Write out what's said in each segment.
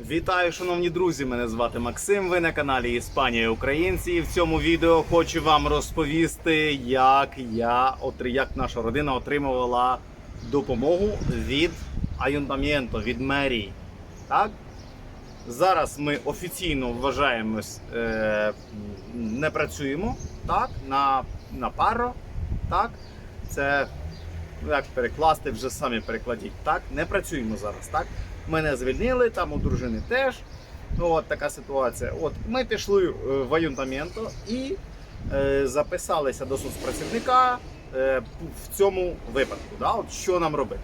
Вітаю, шановні друзі! Мене звати Максим. Ви на каналі Іспанія Українці. І в цьому відео хочу вам розповісти, як я як наша родина отримувала допомогу від аюнтамєнто, від мерії. Так? Зараз ми офіційно вважаємось, е, не працюємо так, на, на паро. Так? Це ну, як перекласти, вже самі перекладіть. Так? Не працюємо зараз. Так? Мене звільнили, там у дружини теж. Ну, от така ситуація. От ми пішли е, в аюнтамєнто і е, записалися до соцпрацівника е, в цьому випадку. Да? От що нам робити?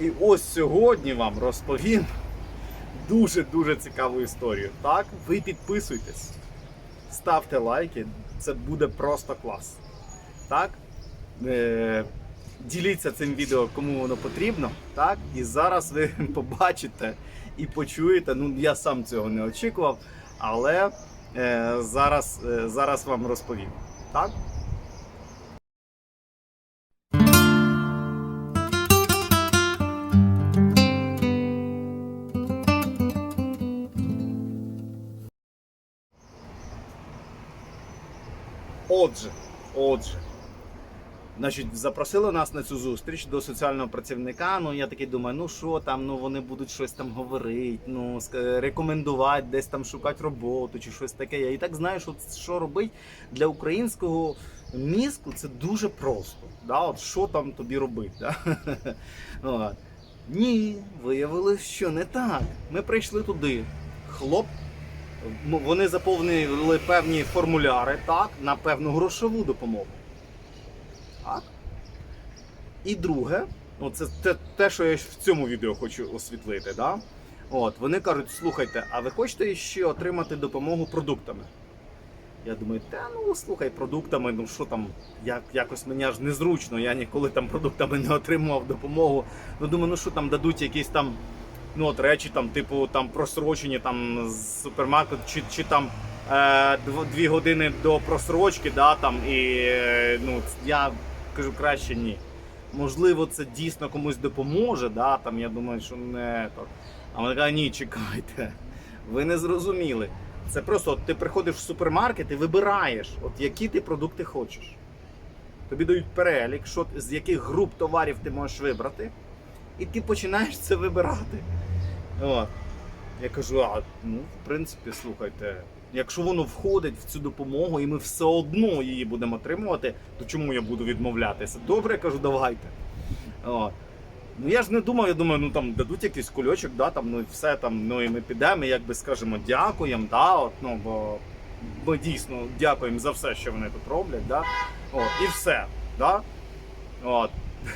І ось сьогодні вам розповім дуже дуже цікаву історію. Так, ви підписуйтесь, ставте лайки, це буде просто клас. Так? Е, діліться цим відео, кому воно потрібно. Так? І зараз ви побачите і почуєте. Ну, я сам цього не очікував, але е, зараз, е, зараз вам розповім. Так? Отже, отже. Значить, запросили нас на цю зустріч до соціального працівника. Ну я такий думаю, ну що там, ну вони будуть щось там говорити, ну рекомендувати, десь там шукати роботу чи щось таке. Я і так знаю, що, що робити для українського мізку це дуже просто. Да? От що там тобі робити? Да? От. Ні, виявилось, що не так. Ми прийшли туди. Хлоп, вони заповнили певні формуляри, так, на певну грошову допомогу. Так. І друге, ну це те, те, що я в цьому відео хочу освітлити. Да? От, вони кажуть, слухайте, а ви хочете ще отримати допомогу продуктами? Я думаю, та ну слухай, продуктами, ну що там, як, якось мені аж незручно, я ніколи там продуктами не отримував допомогу. Ну думаю, ну що там дадуть якісь там ну, от речі, там, типу, там просрочені там з супермаркету, чи, чи там е, дві години до просрочки, да, там, і е, ну, я кажу краще ні. Можливо, це дійсно комусь допоможе, да, там, я думаю, що не то. А вона каже, ні, чекайте, ви не зрозуміли. Це просто от ти приходиш в супермаркет і вибираєш, от які ти продукти хочеш. Тобі дають перелік, що, з яких груп товарів ти можеш вибрати, і ти починаєш це вибирати. От. Я кажу, а ну, в принципі, слухайте, якщо воно входить в цю допомогу і ми все одно її будемо отримувати, то чому я буду відмовлятися? Добре, я кажу, давайте. Ну я ж не думав, я думаю, ну там дадуть якийсь кульочок, да, там, ну і все там, ну і ми підемо, і якби скажемо дякуємо, да, от, ну, бо ми дійсно дякуємо за все, що вони тут роблять, да, от, і все. Да? От.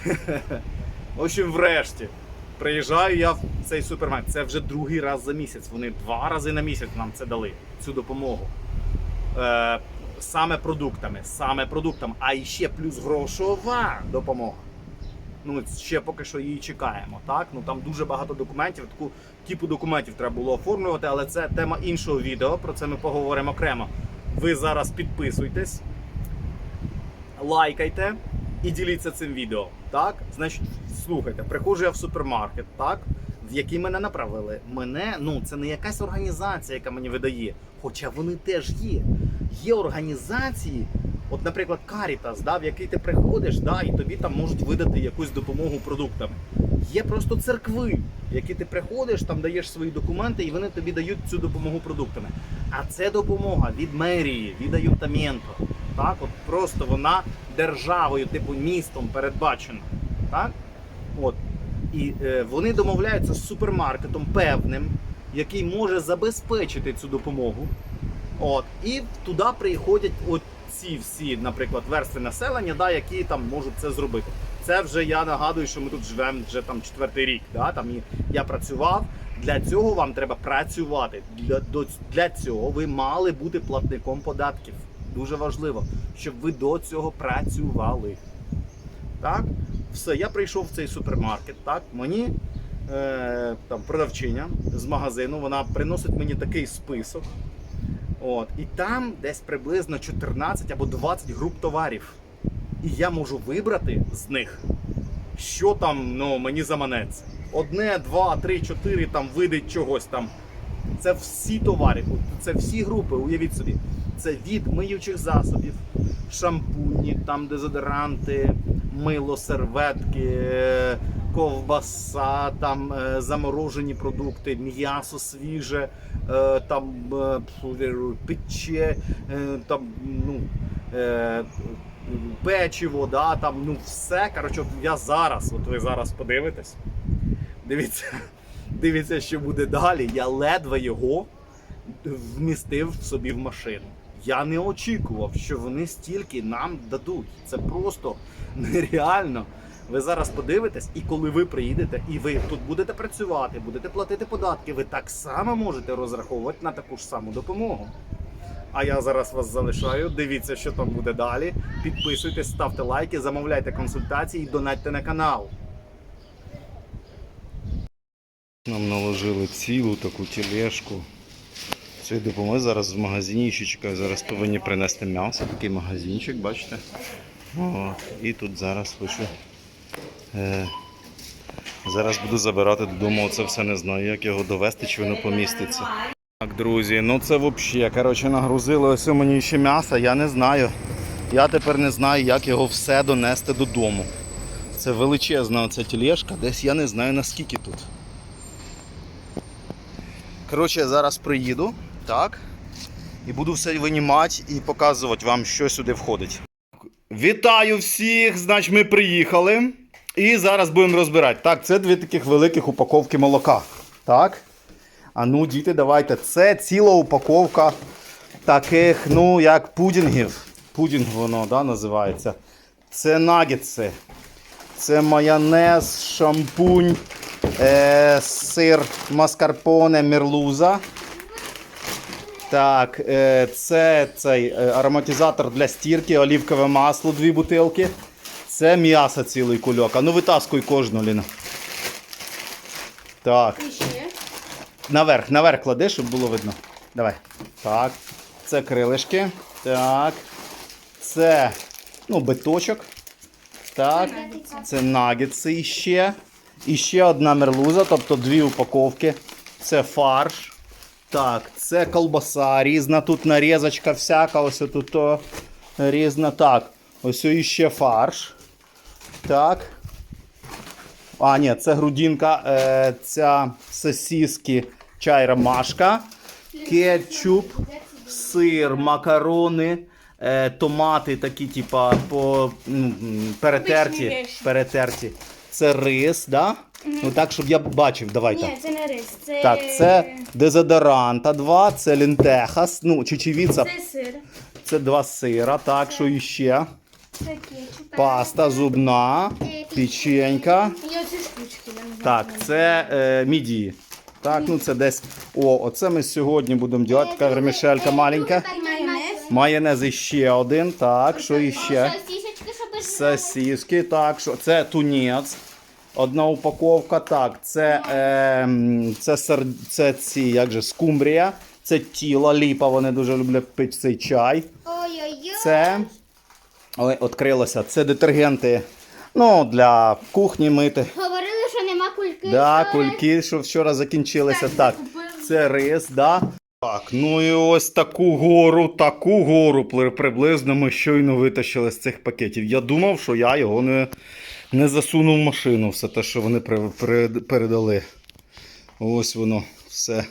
В общем, врешті. Приїжджаю я в цей супермаркет. Це вже другий раз за місяць. Вони два рази на місяць нам це дали, цю допомогу. Е, саме продуктами, саме продуктами, а ще плюс грошова допомога. Ну, ще поки що її чекаємо. Так? Ну, там дуже багато документів, таку типу документів треба було оформлювати, але це тема іншого відео. Про це ми поговоримо окремо. Ви зараз підписуйтесь, лайкайте і діліться цим відео. Так? Значить, слухайте, приходжу я в супермаркет, так? В який мене направили. Мене, ну, це не якась організація, яка мені видає. Хоча вони теж є. Є організації, от, наприклад, Caritas, да, в який ти приходиш, да, і тобі там можуть видати якусь допомогу продуктами. Є просто церкви, в які ти приходиш, там даєш свої документи, і вони тобі дають цю допомогу продуктами. А це допомога від мерії, від аютамєнто. Так, от просто вона державою, типу містом передбачена. Так? От. І е, вони домовляються з супермаркетом певним, який може забезпечити цю допомогу. От. І туди приходять от ці всі, наприклад, верстви населення, да, які там можуть це зробити. Це вже я нагадую, що ми тут живемо вже там четвертий рік. Да, там я працював. Для цього вам треба працювати. Для, для цього ви мали бути платником податків. Дуже важливо, щоб ви до цього працювали. Так? Все, я прийшов в цей супермаркет. Так, мені е, там продавчиня з магазину, вона приносить мені такий список. От, і там десь приблизно 14 або 20 груп товарів. І я можу вибрати з них, що там ну, мені заманеться. одне, два, три, чотири там види чогось там. Це всі товари, це всі групи, уявіть собі. Це від миючих засобів, шампуні, там дезодоранти, мило, серветки, ковбаса, там е, заморожені продукти, м'ясо свіже, е, там е, пече, там, ну, печиво, да, там, ну все. Коротше, я зараз, от ви зараз подивитесь. Дивіться, дивіться, що буде далі. Я ледве його вмістив собі в машину. Я не очікував, що вони стільки нам дадуть. Це просто нереально. Ви зараз подивитесь, і коли ви приїдете, і ви тут будете працювати, будете платити податки, ви так само можете розраховувати на таку ж саму допомогу. А я зараз вас залишаю. Дивіться, що там буде далі. Підписуйтесь, ставте лайки, замовляйте консультації і донатьте на канал. Нам наложили цілу таку Це допомоги зараз в магазині ще чекаю. Зараз повинні принести м'ясо, такий магазинчик, бачите? От. І тут зараз хочу. Е, зараз буду забирати додому. Це все не знаю, як його довести, чи воно поміститься. Так, друзі, ну це взагалі. Коротше, нагрузили ось у мені ще м'ясо, я не знаю. Я тепер не знаю, як його все донести додому. Це величезна оця тележка, десь я не знаю наскільки тут. Коротше, я зараз приїду, так, і буду все винімати і показувати вам, що сюди входить. Вітаю всіх! Значить, ми приїхали. І зараз будемо розбирати. Так, це дві таких великих упаковки молока. Так. А ну, діти, давайте. Це ціла упаковка таких, ну, як пудінгів. Пудінг воно да, називається. Це нагетси. Це майонез, шампунь, е, сир маскарпоне, мерлуза. Так, е, це цей е, ароматизатор для стірки, олівкове масло, дві бутилки. Це м'ясо цілий кульок. А ну витаскуй кожну, Ліна. Так. Наверх, наверх клади, щоб було видно. Давай. Так. Це крилишки. Так. Це ну, биточок. Так. Це нагетси іще. І ще одна мерлуза, тобто дві упаковки. Це фарш. Так, це колбаса різна. Тут нарізочка всяка. Ось тут то різна. Так. Ось іще фарш. Так. А, ні, це грудинка, е, ця сосиски, чай ромашка, кетчуп, сир, макарони, е, томати такі, типа, по, ну, перетерті, перетерті. Це рис, да? Ну так, щоб я бачив, давайте. Ні, це не рис, це. Так, це дезодоранта 2, це лентехас, ну, чечевіця, Це сир. це два сира, так, що іще. Це кетчуп. Паста зубна, печенька. І оці штучки. я не знаю. Так, це е, мідії. Так, ну це десь. О, оце ми сьогодні будемо робити. Така вермішелька маленька. Майонез. Майонез іще один. Так, що іще? Сосисочки, щоб Сосиски, так, що це тунець. Одна упаковка. Так, це, е, це, сар... це ці, як же, скумбрія. Це тіло, ліпа, вони дуже люблять пити цей чай. Ой-ой-ой. Це. Ой, відкрилося. Це детергенти. Ну, для кухні мити. Говорили, що нема кульки. Да, що кульки, що вчора закінчилися. Так, це рис, да. Так, ну і ось таку гору, таку гору приблизно ми щойно витащили з цих пакетів. Я думав, що я його не, не засунув машину, все те, що вони передали. Ось воно все.